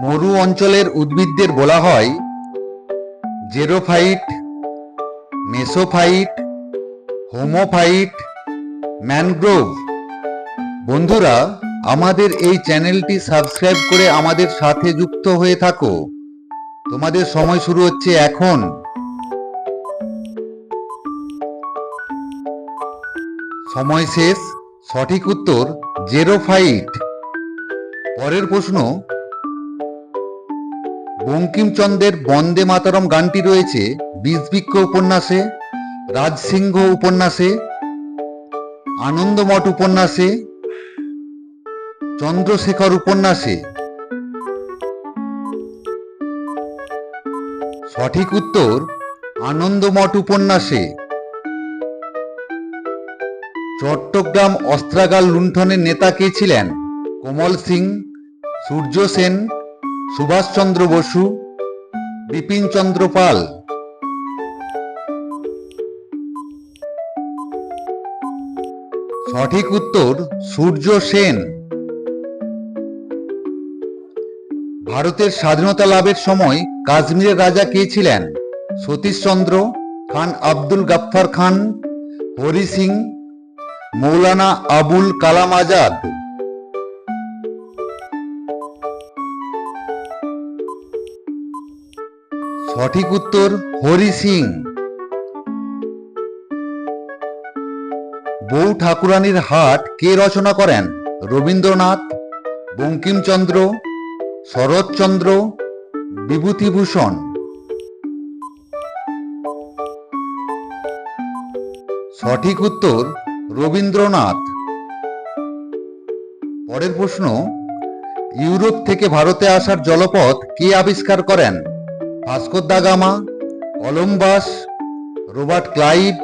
মরু অঞ্চলের উদ্ভিদদের বলা হয় জেরোফাইট, মেসোফাইট, হোমোফাইট, ম্যানগ্রোভ। বন্ধুরা, আমাদের এই চ্যানেলটি সাবস্ক্রাইব করে আমাদের সাথে যুক্ত হয়ে থাকো। তোমাদের সময় শুরু হচ্ছে এখন। সময় শেষ। সঠিক উত্তর, জেরোফাইট। পরের প্রশ্ন বঙ্কিমচন্দ্রের বন্দে মাতরম গানটি রয়েছে বীজবৃক্ষ উপন্যাসে, রাজসিংহ উপন্যাসে, আনন্দমঠ উপন্যাসে, চন্দ্রশেখর উপন্যাসে। সঠিক উত্তর, আনন্দমঠ উপন্যাসে। চট্টগ্রাম অস্ত্রাগার লুণ্ঠনের নেতা কে ছিলেন? কোমল সিং, সূর্য সেন সুভাষচন্দ্র বসু বিপিন চন্দ্র পাল। সঠিক উত্তর, সূর্য সেন। ভারতের স্বাধীনতা লাভের সময় কাশ্মীরের রাজা কে ছিলেন? সতীশচন্দ্র খান আব্দুল গাফফার খান, হরি সিং, মৌলানা আবুল কালাম আজাদ। সঠিক উত্তর হরি সিং। বউ ঠাকুরানীর হাট কে রচনা করেন? রবীন্দ্রনাথ, বঙ্কিমচন্দ্র, শরৎচন্দ্র, বিভূতিভূষণ। সঠিক উত্তর রবীন্দ্রনাথ। পরের প্রশ্ন, ইউরোপ থেকে ভারতে আসার জলপথ কে আবিষ্কার করেন? Vasco da Gama Columbus Robert Clive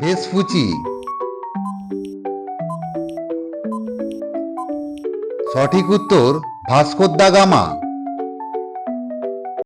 Vespucci সঠিক উত্তর ভাস্কর দা গামা।